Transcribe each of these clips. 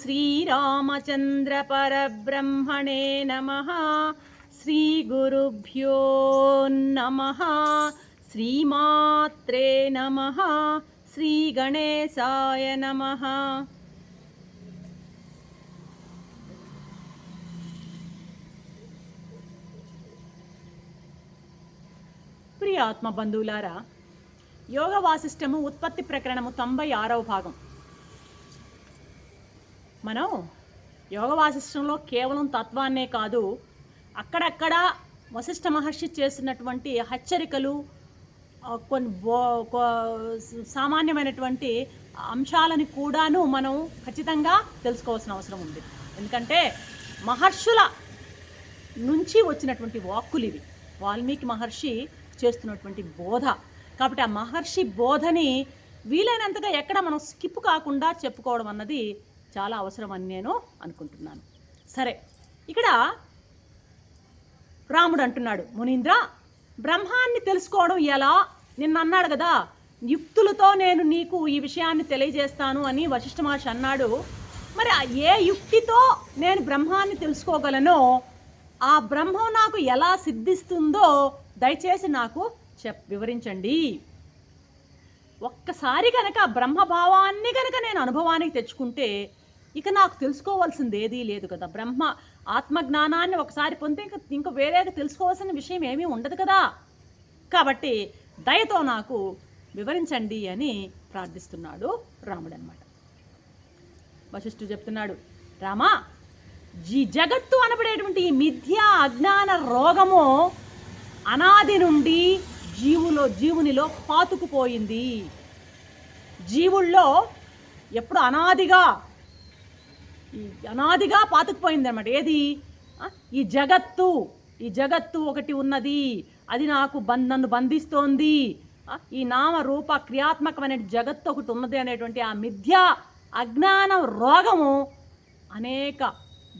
श्रीरामचन्द्रपरब्रह्मणे नमः श्रीगुरुभ्यो नमः श्रीमात्रे नमः श्रीगणेशाय नमः ప్రియ ఆత్మ బంధువులారా యోగ వాసిష్టము ఉత్పత్తి ప్రకరణము తొంభై ఆరవ భాగం మనం యోగ వాసిష్టంలో కేవలం తత్వాన్నే కాదు అక్కడక్కడ వశిష్ఠ మహర్షి చేసినటువంటి హెచ్చరికలు కొన్ని బో సామాన్యమైనటువంటి అంశాలని కూడాను మనం ఖచ్చితంగా తెలుసుకోవాల్సిన అవసరం ఉంది. ఎందుకంటే మహర్షుల నుంచి వచ్చినటువంటి వాక్కులు ఇవి. వాల్మీకి మహర్షి చేస్తున్నటువంటి బోధ. కాబట్టి ఆ మహర్షి బోధని వీలైనంతగా ఎక్కడ మనం స్కిప్ కాకుండా చెప్పుకోవడం అన్నది చాలా అవసరం అని నేను అనుకుంటున్నాను. సరే ఇక్కడ రాముడు అంటున్నాడు మునీంద్ర బ్రహ్మాన్ని తెలుసుకోవడం ఎలా? నిన్న అన్నాడు కదా యుక్తులతో నేను నీకు ఈ విషయాన్ని తెలియజేస్తాను అని వశిష్ఠ మహర్షి అన్నాడు. మరి ఆ ఏ యుక్తితో నేను బ్రహ్మాన్ని తెలుసుకోగలనో ఆ బ్రహ్మం నాకు ఎలా సిద్ధిస్తుందో దయచేసి నాకు చెప్ వివరించండి. ఒక్కసారి కనుక బ్రహ్మభావాన్ని కనుక నేను అనుభవానికి తెచ్చుకుంటే ఇక నాకు తెలుసుకోవాల్సింది ఏదీ లేదు కదా. బ్రహ్మ ఆత్మజ్ఞానాన్ని ఒకసారి పొందితే ఇంకా ఇంకా వేరేగా తెలుసుకోవాల్సిన విషయం ఏమీ ఉండదు కదా. కాబట్టి దయతో నాకు వివరించండి అని ప్రార్థిస్తున్నాడు రాముడు అనమాట వశిష్ఠుడు చెప్తున్నాడు రామా ఈ జగత్తు అనబడేటువంటి ఈ మిథ్యా అజ్ఞాన రోగము అనాది నుండి జీవులో జీవునిలో పాతుకుపోయింది. జీవుల్లో ఎప్పుడు అనాదిగా ఈ అనాదిగా పాతుకుపోయింది అనమాట ఏది ఈ జగత్తు. ఈ జగత్తు ఒకటి ఉన్నది. అది నాకు బం- నన్ను బంధిస్తోంది. ఈ నామ రూప క్రియాత్మకమైన జగత్తు ఒకటి ఉన్నది అనేటువంటి ఆ మిథ్య అజ్ఞానం రోగము అనేక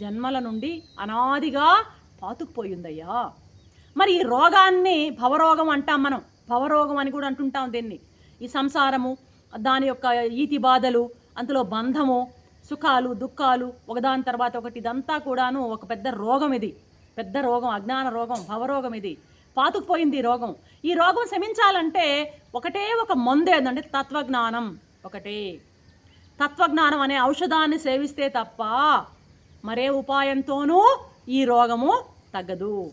జన్మల నుండి అనాదిగా పాతుకుపోయిందయ్యా. మరి ఈ రోగాన్ని భవరోగం అంటాం మనం. భవరోగం అని కూడా అంటుంటాం దీన్ని. ఈ సంసారము దాని యొక్క ఈతి బాధలు అందులో బంధము సుఖాలు దుఃఖాలు ఒకదాని తర్వాత ఒకటి ఇదంతా కూడాను ఒక పెద్ద రోగం ఇది. పెద్ద రోగం అజ్ఞాన రోగం భవరోగం ఇది. పాతుకుపోయింది ఈ రోగం. ఈ రోగం శమించాలంటే ఒకటే ఒక మందు ఏంటంటే తత్వజ్ఞానం. ఒకటే. తత్వజ్ఞానం అనే ఔషధాన్ని సేవిస్తే తప్ప మరే ఉపాయంతోనూ ఈ రోగము తగ్గదు.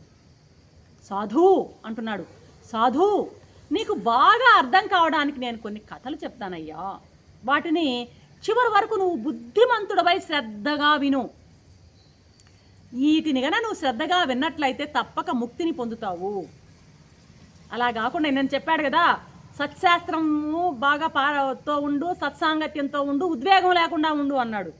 సాధు అంటున్నాడు. సాధు నీకు బాగా అర్థం కావడానికి నేను కొన్ని కథలు చెప్తానయ్యా. వాటిని చివరి వరకు నువ్వు బుద్ధిమంతుడవై శ్రద్ధగా విను. వీటిని గన నువ్వు శ్రద్ధగా విన్నట్లయితే తప్పక ముక్తిని పొందుతావు. అలా కాకుండా నేను చెప్పాడు కదా సత్శాస్త్రము బాగా పారతో ఉండు సత్సాంగత్యంతో ఉండు ఉద్వేగం లేకుండా ఉండు అన్నాడు.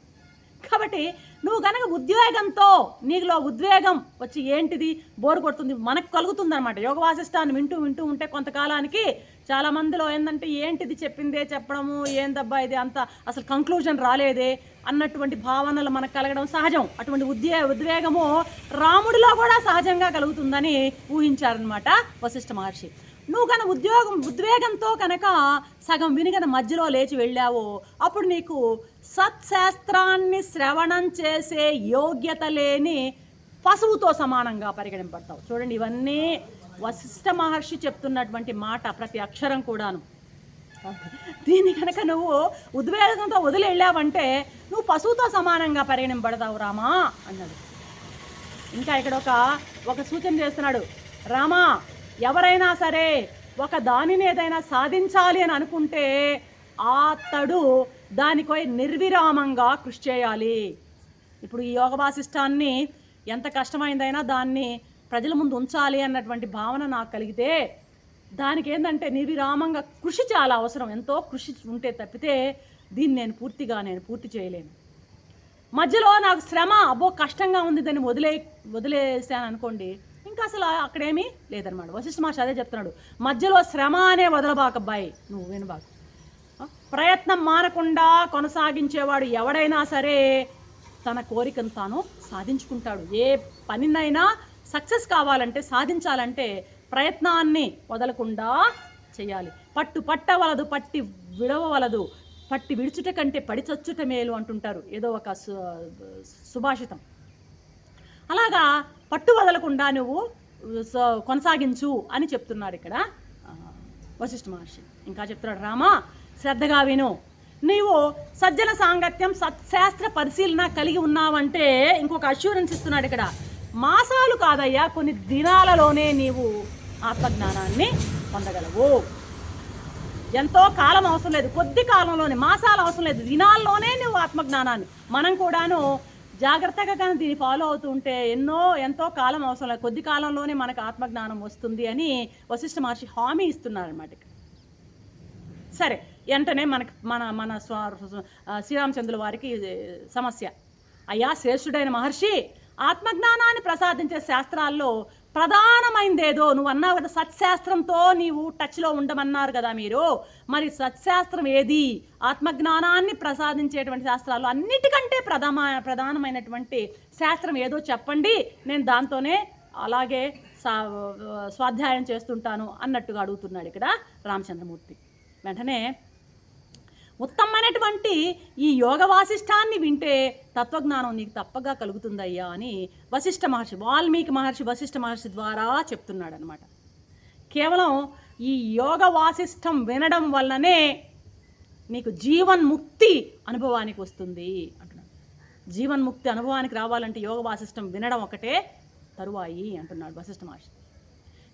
కాబట్టి నువ్వు కనుక ఉద్వేగంతో నీకులో ఉద్వేగం వచ్చి ఏంటిది? బోరు కొడుతుంది మనకు కలుగుతుంది అనమాట యోగ వాసిష్టాన్ని వింటూ వింటూ ఉంటే కొంతకాలానికి చాలా మందిలో ఏంటంటే ఏంటిది చెప్పిందే చెప్పడము ఏందబ్బా ఇది అంత అసలు కంక్లూజన్ రాలేదే అన్నటువంటి భావనలు మనకు కలగడం సహజం. అటువంటి ఉద్వే ఉద్వేగము రాముడిలో కూడా సహజంగా కలుగుతుందని ఊహించారనమాట వశిష్ఠ మహర్షి. నువ్వు కనుక ఉద్యోగం ఉద్వేగంతో కనుక సగం వినిగన మధ్యలో లేచి వెళ్ళావో అప్పుడు నీకు సత్శాస్త్రాన్ని శ్రవణం చేసే యోగ్యత లేని పశువుతో సమానంగా పరిగణింపడతావు చూడండి ఇవన్నీ వశిష్ఠ మహర్షి చెప్తున్నటువంటి మాట ప్రతి అక్షరం కూడాను. దీన్ని కనుక నువ్వు ఉద్వేగంతో వదిలి వెళ్ళావంటే నువ్వు పశువుతో సమానంగా పరిగణింపడతావు రామా అన్నాడు. ఇంకా ఇక్కడ ఒక ఒక సూచన చేస్తున్నాడు. రామా ఎవరైనా సరే ఒక దానిని ఏదైనా సాధించాలి అని అనుకుంటే అతడు దానిపై నిర్విరామంగా కృషి చేయాలి. ఇప్పుడు ఈ యోగ వాసిష్టాన్ని ఎంత కష్టమైందైనా దాన్ని ప్రజల ముందు ఉంచాలి అన్నటువంటి భావన నాకు కలిగితే దానికి ఏంటంటే నిర్విరామంగా కృషి చాలా అవసరం. ఎంతో కృషి ఉంటే తప్పితే దీన్ని నేను పూర్తిగా నేను పూర్తి చేయలేను. మధ్యలో నాకు శ్రమ అబ్బో కష్టంగా ఉంది దాన్ని వదిలే వదిలేసాను అనుకోండి ఇంకా అసలు అక్కడేమీ లేదనమాట. వశిష్ఠ మహర్షి అదే చెప్తున్నాడు. మధ్యలో శ్రమ అనే వదలబాక వదలబాకబ్బాయి నువ్వు వినబాకు. ప్రయత్నం మానకుండా కొనసాగించేవాడు ఎవడైనా సరే తన కోరికను తాను సాధించుకుంటాడు. ఏ పనినైనా సక్సెస్ కావాలంటే సాధించాలంటే ప్రయత్నాన్ని వదలకుండా చేయాలి. పట్టు పట్టవలదు పట్టి విడవవలదు. పట్టి విడుచుట కంటే పడి చచ్చుట మేలు అంటుంటారు. ఏదో ఒక సు- సుభాషితం. అలాగా పట్టు వదలకుండా నువ్వు కొనసాగించు అని చెప్తున్నాడు ఇక్కడ వశిష్ఠ మహర్షి. ఇంకా చెప్తున్నాడు రామా శ్రద్ధగా విను. నీవు సజ్జన సాంగత్యం సత్శాస్త్ర పరిశీలన కలిగి ఉన్నావంటే ఇంకొక అష్యూరెన్స్ ఇస్తున్నాడు ఇక్కడ. మాసాలు కాదయ్యా కొన్ని దినాలలోనే నీవు ఆత్మజ్ఞానాన్ని పొందగలవు. ఎంతో కాలం అవసరం లేదు కొద్ది కాలంలోనే మాసాలు అవసరం లేదు దినాల్లోనే నువ్వు ఆత్మజ్ఞానాన్ని. మనం కూడాను జాగ్రత్తగా కానీ దీన్ని ఫాలో అవుతూ ఉంటే ఎన్నో ఎంతో కాలం అవసరం లేదు కొద్ది కాలంలోనే మనకు ఆత్మజ్ఞానం వస్తుంది అని వశిష్ఠ మహర్షి హామీ ఇస్తున్నారన్నమాట ఇక్కడ. సరే వెంటనే మనకి మన మన స్వ శ్రీరామచంద్రుల వారికి ఇది సమస్య. అయ్యా శ్రేష్ఠుడైన మహర్షి ఆత్మజ్ఞానాన్ని ప్రసాదించే శాస్త్రాల్లో ప్రధానమైందేదో నువ్వు అన్నావు కదా సత్శాస్త్రంతో నీవు టచ్లో ఉండమన్నారు కదా మీరు. మరి సత్శాస్త్రం ఏది? ఆత్మజ్ఞానాన్ని ప్రసాదించేటువంటి శాస్త్రాలు అన్నిటికంటే ప్రధాన ప్రధానమైనటువంటి శాస్త్రం ఏదో చెప్పండి నేను దాంతోనే అలాగే సా స్వాధ్యాయం చేస్తుంటాను అన్నట్టుగా అడుగుతున్నాడు ఇక్కడ రామచంద్రమూర్తి. వెంటనే ఉత్తమమైనటువంటి ఈ యోగ వాసిష్టాన్ని వింటే తత్వజ్ఞానం నీకు తప్పగా కలుగుతుందయ్యా అని వశిష్ఠ మహర్షి వాల్మీకి మహర్షి వశిష్ఠ మహర్షి ద్వారా చెప్తున్నాడు అనమాట కేవలం ఈ యోగ వాసిష్టం వినడం వల్లనే నీకు జీవన్ముక్తి అనుభవానికి వస్తుంది అంటున్నాడు. జీవన్ముక్తి అనుభవానికి రావాలంటే యోగ వాసిష్టం వినడం ఒకటే తరువాయి అంటున్నాడు వశిష్ఠ మహర్షి.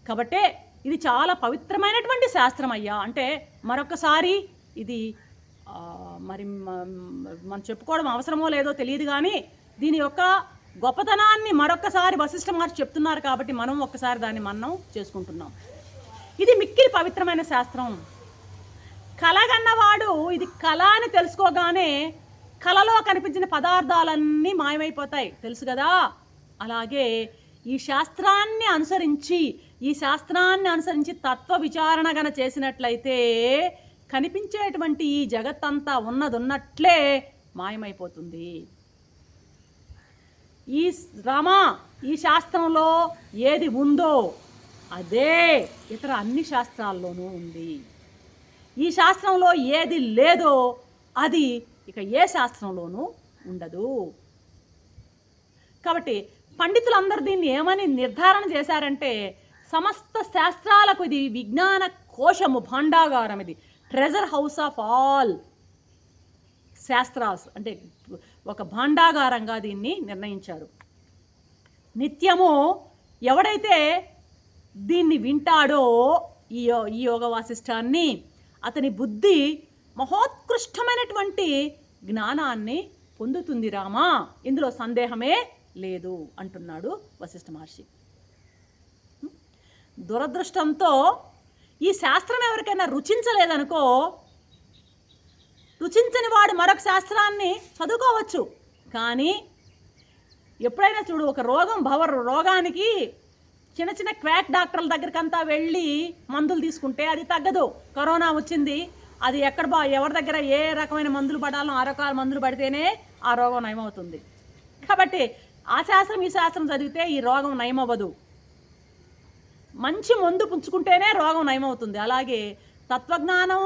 కాబట్టే ఇది చాలా పవిత్రమైనటువంటి శాస్త్రం అయ్యా అంటే మరొకసారి ఇది మరి మనం చెప్పుకోవడం అవసరమో లేదో తెలియదు కానీ దీని యొక్క గొప్పతనాన్ని మరొకసారి వశిష్ఠ మహర్షి చెప్తున్నారు కాబట్టి మనం ఒక్కసారి దాన్ని మనం చేసుకుంటున్నాం. ఇది మిక్కిలి పవిత్రమైన శాస్త్రం. కలగన్నవాడు ఇది కళ అని తెలుసుకోగానే కళలో కనిపించిన పదార్థాలన్నీ మాయమైపోతాయి. తెలుసు కదా? అలాగే ఈ శాస్త్రాన్ని అనుసరించి ఈ శాస్త్రాన్ని అనుసరించి తత్వ విచారణ గన చేసినట్లయితే కనిపించేటువంటి ఈ జగత్తంతా ఉన్నదున్నట్లే మాయమైపోతుంది. ఈ రమ ఈ శాస్త్రంలో ఏది ఉందో అదే ఇతర అన్ని శాస్త్రాల్లోనూ ఉంది. ఈ శాస్త్రంలో ఏది లేదో అది ఇక ఏ శాస్త్రంలోనూ ఉండదు. కాబట్టి పండితులందరూ దీన్ని ఏమని నిర్ధారణ చేశారంటే సమస్త శాస్త్రాలకు ఇది విజ్ఞాన కోశము భాండాగారం ఇది treasure house of all shastras అంటే ఒక భాండాగారంగా దీన్ని నిర్ణయించారు. నిత్యము ఎవడైతే దీన్ని వింటాడో ఈ యో ఈ యోగ వాసిష్టాన్ని అతని బుద్ధి మహోత్కృష్టమైనటువంటి జ్ఞానాన్ని పొందుతుంది రామా. ఇందులో సందేహమే లేదు అంటున్నాడు వశిష్ఠ మహర్షి. దురదృష్టంతో ఈ శాస్త్రం ఎవరికైనా రుచించలేదనుకో రుచించని వాడు మరొక శాస్త్రాన్ని చదువుకోవచ్చు. కానీ ఎప్పుడైనా చూడు ఒక రోగం భవ రోగానికి చిన్న చిన్న క్వాక్ డాక్టర్ల దగ్గరకంతా వెళ్ళి మందులు తీసుకుంటే అది తగ్గదు. కరోనా వచ్చింది అది ఎక్కడ బా ఎవరి దగ్గర ఏ రకమైన మందులు పడాలో ఆ రకాల మందులు పడితేనే ఆ రోగం నయమవుతుంది. కాబట్టి ఆ శాస్త్రం ఈ శాస్త్రం చదివితే ఈ రోగం నయమవ్వదు. మంచి మందు పుంచుకుంటేనే రోగం నయమవుతుంది. అలాగే తత్వజ్ఞానం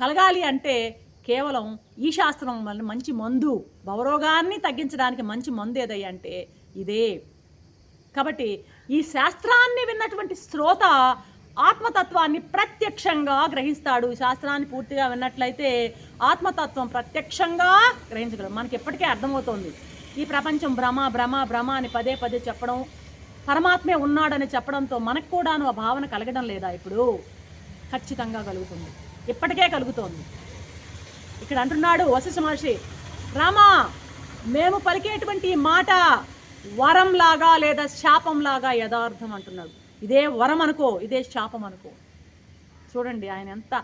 కలగాలి అంటే కేవలం ఈ శాస్త్రం వల్ల మంచి మందు భవరోగాన్ని తగ్గించడానికి మంచి మందు ఏదయ్యా అంటే ఇదే. కాబట్టి ఈ శాస్త్రాన్ని విన్నటువంటి శ్రోత ఆత్మతత్వాన్ని ప్రత్యక్షంగా గ్రహిస్తాడు. ఈ శాస్త్రాన్ని పూర్తిగా విన్నట్లయితే ఆత్మతత్వం ప్రత్యక్షంగా గ్రహించగలం మనకి ఎప్పటికే అర్థమవుతోంది. ఈ ప్రపంచం భ్రమ భ్రమ భ్రమ అని పదే పదే చెప్పడం పరమాత్మే ఉన్నాడని చెప్పడంతో మనకు కూడాను ఆ భావన కలగడం లేదా ఇప్పుడు? ఖచ్చితంగా కలుగుతుంది. ఇప్పటికే కలుగుతోంది. ఇక్కడ అంటున్నాడు వశిష్ఠ మహర్షి రామా మేము పలికేటువంటి మాట వరంలాగా లేదా శాపంలాగా యథార్థం అంటున్నాడు. ఇదే వరం అనుకో ఇదే శాపం అనుకో. చూడండి ఆయన ఎంత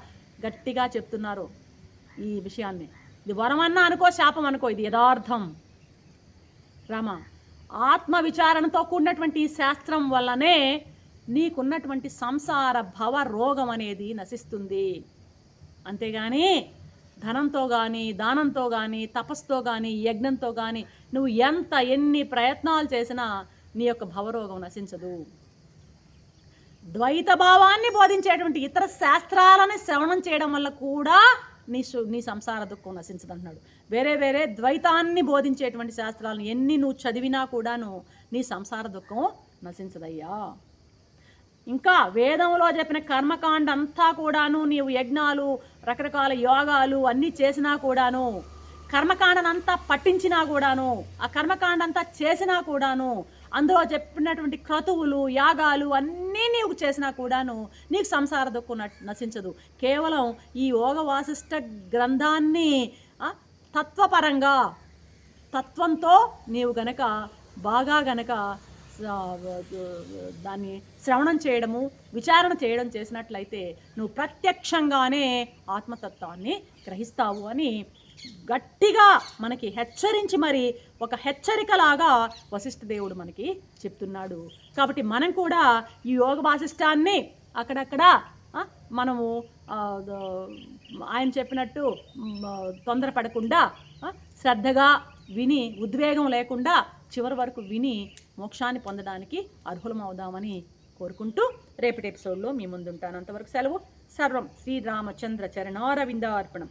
గట్టిగా చెప్తున్నారో ఈ విషయాన్ని. ఇది వరం అన్నా అనుకో శాపం అనుకో ఇది యథార్థం. రామ ఆత్మ విచారణతో కూడినటువంటి ఈ శాస్త్రం వల్లనే నీకున్నటువంటి సంసార భవ రోగం అనేది నశిస్తుంది. అంతేగాని ధనంతో కానీ దానంతో కానీ తపస్సుతో కానీ యజ్ఞంతో కానీ నువ్వు ఎంత ఎన్ని ప్రయత్నాలు చేసినా నీ యొక్క భవరోగం నశించదు. ద్వైత భావాన్ని బోధించేటువంటి ఇతర శాస్త్రాలను శ్రవణం చేయడం వల్ల కూడా నీ సు- నీ సంసార దుఃఖం నశించదంటున్నాడు. వేరే వేరే ద్వైతాన్ని బోధించేటువంటి శాస్త్రాలను ఎన్ని నువ్వు చదివినా కూడాను నీ సంసార దుఃఖం నశించదయ్యా. ఇంకా వేదంలో చెప్పిన కర్మకాండ అంతా కూడాను నీవు యజ్ఞాలు రకరకాల యోగాలు అన్నీ చేసినా కూడాను కర్మకాండనంతా పట్టించినా కూడాను ఆ కర్మకాండంతా చేసినా కూడాను అందులో చెప్పినటువంటి క్రతువులు యాగాలు అన్నీ నీవు చేసినా కూడాను నీకు సంసార దుఃఖం నశించదు. కేవలం ఈ యోగ వాసిష్ట గ్రంథాన్ని తత్వపరంగా తత్వంతో నీవు గనక బాగా గనక దాన్ని శ్రవణం చేయడము విచారణ చేయడం చేసినట్లయితే నువ్వు ప్రత్యక్షంగానే ఆత్మతత్వాన్ని గ్రహిస్తావు అని గట్టిగా మనకి హెచ్చరించి మరి ఒక హెచ్చరికలాగా వశిష్ఠ దేవుడు మనకి చెప్తున్నాడు. కాబట్టి మనం కూడా ఈ యోగ వాసిష్టాన్ని అక్కడక్కడ మనము ఆయన చెప్పినట్టు తొందరపడకుండా శ్రద్ధగా విని ఉద్వేగం లేకుండా చివరి వరకు విని మోక్షాన్ని పొందడానికి అర్హులమవుదామని కోరుకుంటూ రేపటి ఎపిసోడ్లో మీ ముందుంటాను. అంతవరకు సెలవు. సర్వం శ్రీరామచంద్ర చరణారవిందార్పణం.